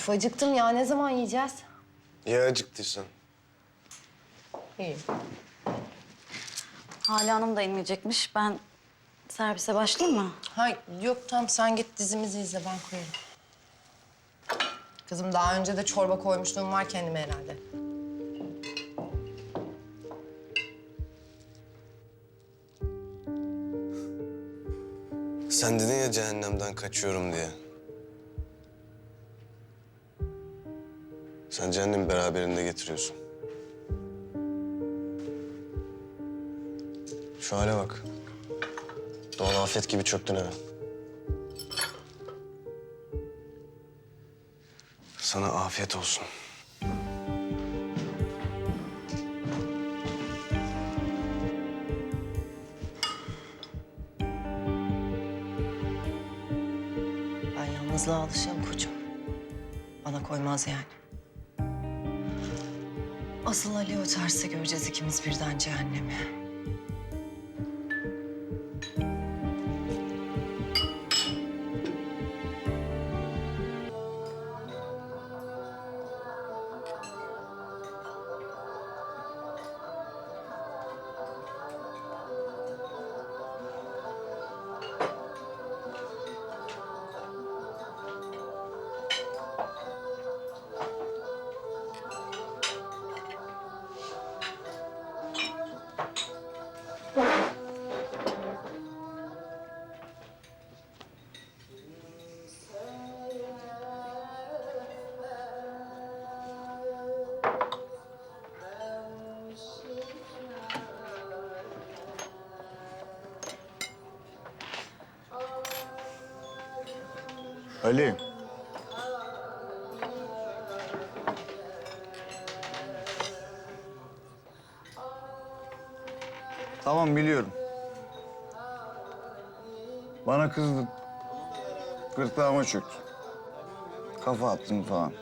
Üf, acıktım ya. Ne zaman yiyeceğiz? Ya acıktıysan? İyi. Hale Hanım da inmeyecekmiş. Ben servise başlayayım mı? Hayır, yok tamam sen git dizimizi izle ben koyarım. Kızım daha önce de çorba koymuşluğum var kendime herhalde. Sen dedin ya cehennemden kaçıyorum diye. Sen cehennemi beraberinde getiriyorsun. Şu hale bak. Doğal afet gibi çöktün eve. Sana afiyet olsun. Ben yalnızlığa alışığım koçum. Bana koymaz yani. Asıl Ali o tersi göreceğiz ikimiz birden cehennemi. Ali. Tamam biliyorum. Bana kızdın. Gırtlağıma çöktün. Kafa attın falan.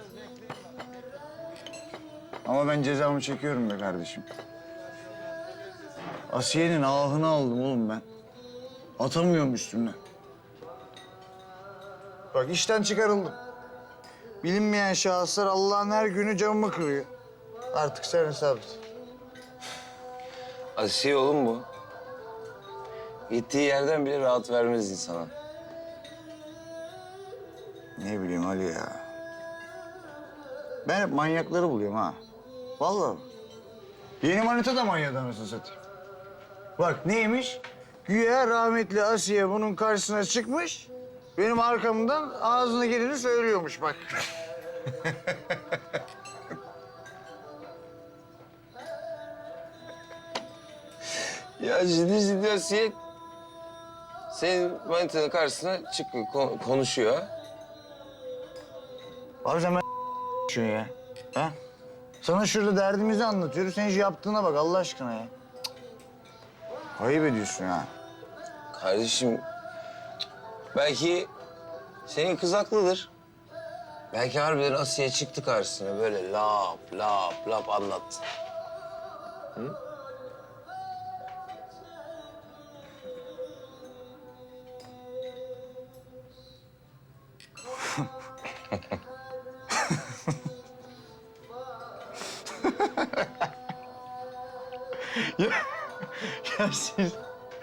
Ama ben cezamı çekiyorum be kardeşim. Asiye'nin ahını aldım oğlum ben. Atamıyorum üstümden. Bak işten çıkarıldım. Bilinmeyen şahıslar Allah'ın her günü camımı kırıyor. Artık sen hesap et. Asiye oğlum bu. Gittiği yerden bile rahat vermez insana. Ne bileyim Ali ya. Ben hep manyakları buluyorum ha. Vallahi. Yeni manita da manyak anasını satayım. Bak neymiş? Güya rahmetli Asiye bunun karşısına çıkmış. Benim arkamdan ağzına geleni söylüyormuş bak. Ya ciddi ciddi Asiye senin manitanın karşısına çıkıyor, ko- konuşuyor. Abi sen ben ya. Ha? Sana şurada derdimizi anlatıyoruz. Sen şu yaptığına bak Allah aşkına ya. Cık. Ayıp ediyorsun ha. Kardeşim belki senin kız haklıdır. Belki harbiden Asiye çıktı karşısına böyle lap lap lap anlattı. Ya siz...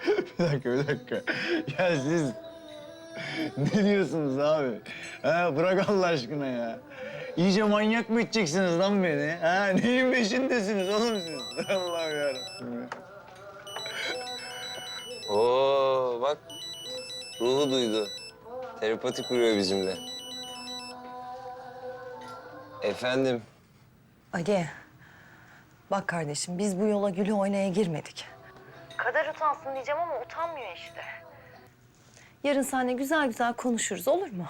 Bir dakika, bir dakika. Ya siz... Ne diyorsunuz abi? Ha, bırak Allah aşkına ya. İyice manyak mı edeceksiniz lan beni? Ha, neyin peşindesiniz oğlum siz? Allah'ım yarabbim ya. Oo bak ruhu duydu. Telepati kuruyor bizimle. Efendim Ali, bak kardeşim biz bu yola gülü oynaya girmedik. Kader utansın diyeceğim ama utanmıyor işte. Yarın seninle güzel güzel konuşuruz olur mu?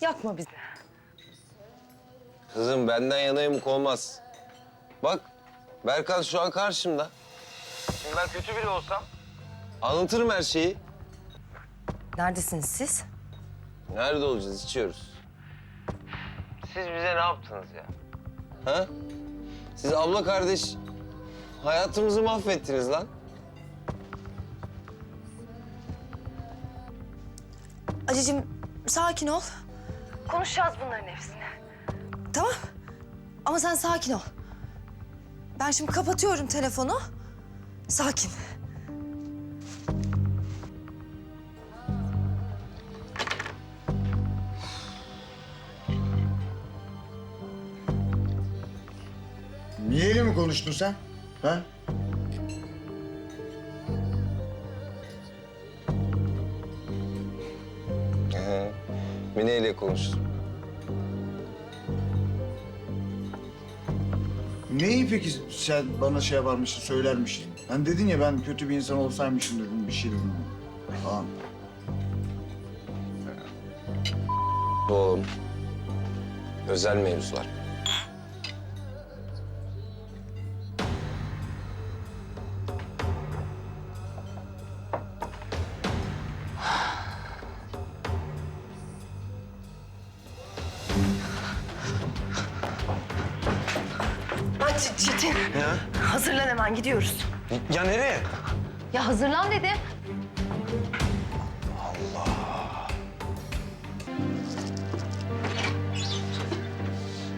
Yakma bizi. kızım benden yana yamuk olmaz. Bak Berkan şu an karşımda. Şimdi ben kötü biri olsam anlatırım her şeyi. Neredesiniz siz? Nerede olacağız? İçiyoruz. Siz bize ne yaptınız ya? Ha? Siz abla kardeş hayatımızı mahvettiniz lan. Acıcığım sakin ol. Konuşacağız bunların hepsini. Tamam. Ama sen sakin ol. Ben şimdi kapatıyorum telefonu. Sakin. Niye mi konuştun sen? Ha? İle konuştum. Neyi peki sen bana şey yaparmışsın, söylermişsin? Hani dedin ya ben kötü bir insan olsaymışım dedim, bir şey dedim. Falan. Oğlum. Özel mevzular. Hemen gidiyoruz. Ya nereye? Ya hazırlan dedim.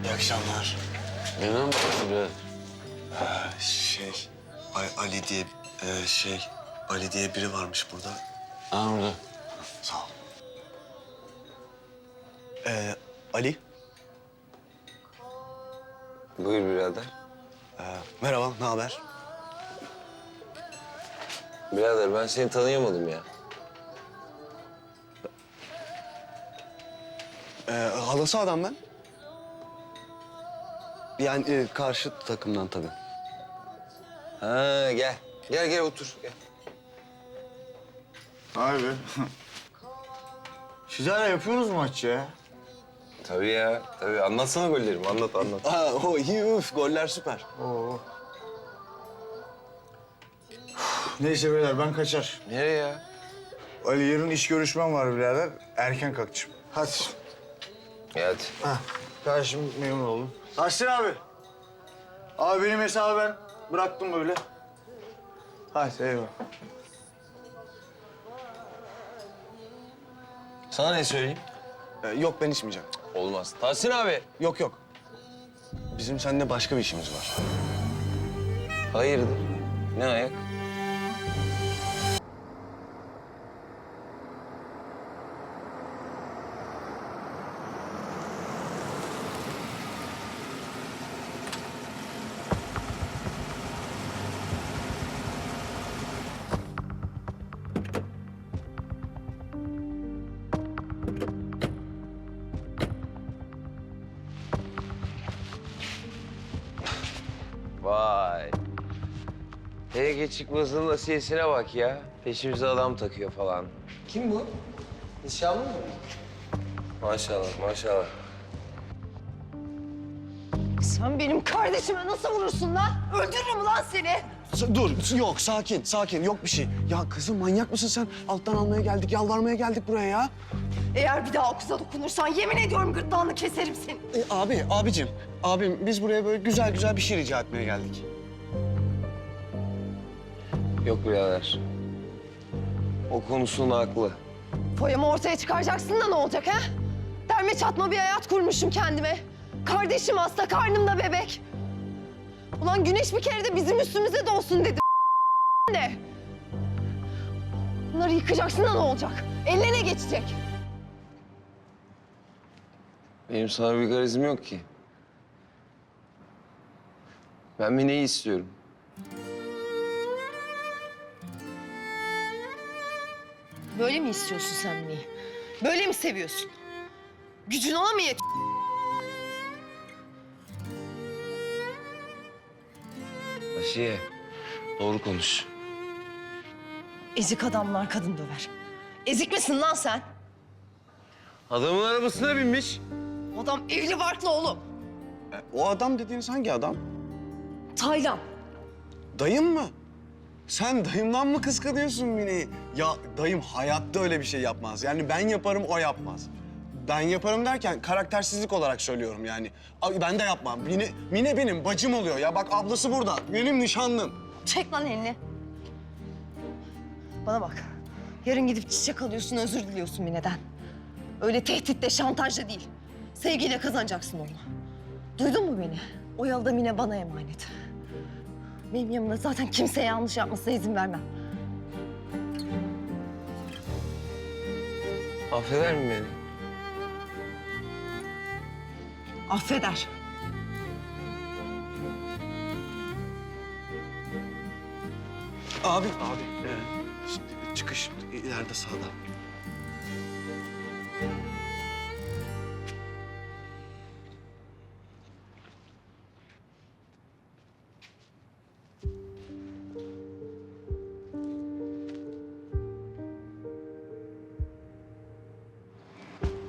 İyi akşamlar. Neden bakıyorsun Şey, A- Ali diye e, şey, Ali diye biri varmış burada. Aa burada. Sağ ol. Ee, Ali, Buyur birader. e, merhaba, ne haber? Birader ben seni tanıyamadım ya. Ee, halası adam ben. Yani e, karşı takımdan tabii. Ha gel. Gel gel otur. Gel. Be. Siz hala yapıyorsunuz mu maç ya? Tabii ya. Tabii. Anlatsana gollerimi. Anlat anlat. Aa, o iyi, üf, goller süper. Oo. Neyse beyler ben kaçar. Nereye ya? Ali yarın iş görüşmem var birader. Erken kalkacağım. Hadi. Hadi. Hah. Karşım memnun oldum. Tahsin abi. Abi benim hesabı ben bıraktım böyle. Hadi eyvallah. Sana ne söyleyeyim? Ee, yok ben içmeyeceğim. Olmaz. Tahsin abi. Yok yok. Bizim seninle başka bir işimiz var. Hayırdır? Ne ayak? HG çıkmasının asiyesine bak ya. Peşimize adam takıyor falan. Kim bu? Nişanlı mı? Maşallah, maşallah. Sen benim kardeşime nasıl vurursun lan? Öldürürüm lan seni. S- Dur, yok sakin, sakin. Yok bir şey. Ya kızım manyak mısın sen? Alttan almaya geldik, yalvarmaya geldik buraya ya. Eğer bir daha o kıza dokunursan yemin ediyorum gırtlağını keserim seni. E, abi, abicim, abim biz buraya böyle güzel güzel bir şey rica etmeye geldik. Yok birader. O konusunda haklı. Foyamı ortaya çıkaracaksın da ne olacak ha? Derme çatma bir hayat kurmuşum kendime. Kardeşim hasta, karnımda bebek. Ulan güneş bir kere de bizim üstümüze doğsun dedi. de. Bunları yıkacaksın da ne olacak? Eline ne geçecek? Benim sana bir garizim yok ki. Ben Mine'yi istiyorum. Böyle mi istiyorsun sen Mine'yi? Böyle mi seviyorsun? Gücün ona mı yet? Asiye, doğru konuş. Ezik adamlar kadın döver. Ezik misin lan sen? Adamın arabasına binmiş. Adam evli barklı oğlum. E, o adam dediğiniz hangi adam? Taylan. Dayım mı? Sen dayımdan mı kıskanıyorsun Mine'yi? Ya dayım hayatta öyle bir şey yapmaz. Yani ben yaparım, o yapmaz. Ben yaparım derken karaktersizlik olarak söylüyorum yani. Ben de yapmam. Mine, Mine benim bacım oluyor ya. Bak ablası burada. Benim nişanlım. Çek lan elini. Bana bak. Yarın gidip çiçek alıyorsun, özür diliyorsun Mine'den. Öyle tehditle, şantajla değil. Sevgiyle kazanacaksın onu. Duydun mu beni? O yalıda Mine bana emanet. Benim yanımda zaten kimseye yanlış yapmasına izin vermem. Affeder mi beni? Affeder. Abi. Abi. e, çıkış ileride sağda.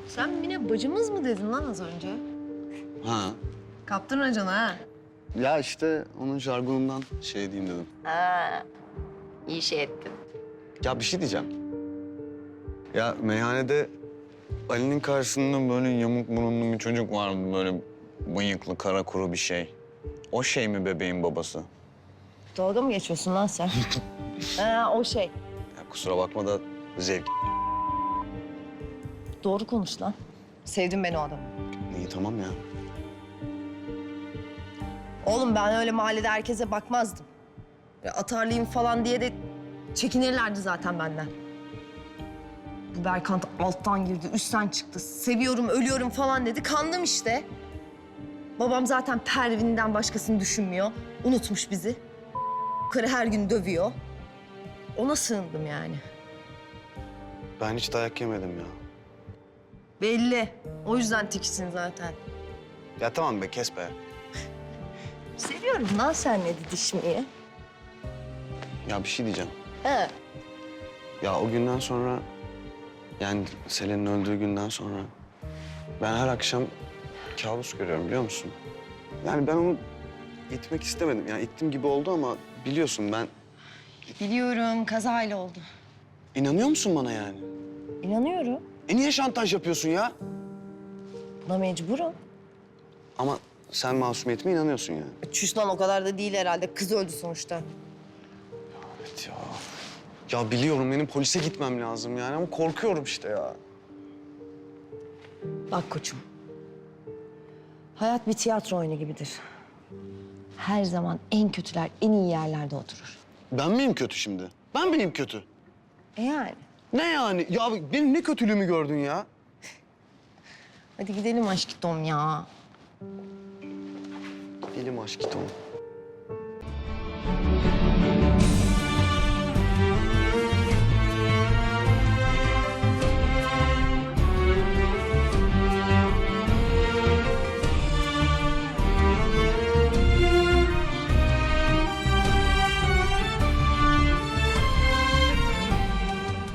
Sen Mine bacımız mı dedin lan az önce? Ha. Kaptın raconu ha. Ya işte onun jargonundan şey diyeyim dedim. Ha. İyi şey ettin. Ya bir şey diyeceğim. Ya meyhanede Ali'nin karşısında böyle yamuk burunlu bir çocuk vardı. Böyle bıyıklı, kara kuru bir şey. O şey mi bebeğin babası? Dalga mı geçiyorsun lan sen? ha, o şey. Ya kusura bakma da zevk. Doğru konuş lan. Sevdim ben o adamı. İyi tamam ya. Oğlum ben öyle mahallede herkese bakmazdım. Ya atarlıyım falan diye de çekinirlerdi zaten benden. Bu Berkant alttan girdi, üstten çıktı. Seviyorum, ölüyorum falan dedi. Kandım işte. Babam zaten Pervin'den başkasını düşünmüyor. Unutmuş bizi. Karı her gün dövüyor. Ona sığındım yani. Ben hiç dayak yemedim ya. Belli. O yüzden tiksin zaten. Ya tamam be kes be. Seviyorum lan senle didişmeyi. Ya bir şey diyeceğim. He. Ya o günden sonra yani Selen'in öldüğü günden sonra ben her akşam kabus görüyorum biliyor musun? Yani ben onu itmek istemedim. Yani ittim gibi oldu ama biliyorsun ben Biliyorum, kazayla oldu. inanıyor musun bana yani? İnanıyorum. E niye şantaj yapıyorsun ya? Buna mecburum. Ama sen masumiyetime inanıyorsun yani. Çüş lan o kadar da değil herhalde. Kız öldü sonuçta. Evet ya. Ya biliyorum benim polise gitmem lazım yani ama korkuyorum işte ya. Bak koçum. Hayat bir tiyatro oyunu gibidir. Her zaman en kötüler en iyi yerlerde oturur. Ben miyim kötü şimdi? Ben miyim kötü? E yani. Ne yani? Ya benim ne kötülüğümü gördün ya? Hadi gidelim aşkım ya. Elim aşk git oğlum.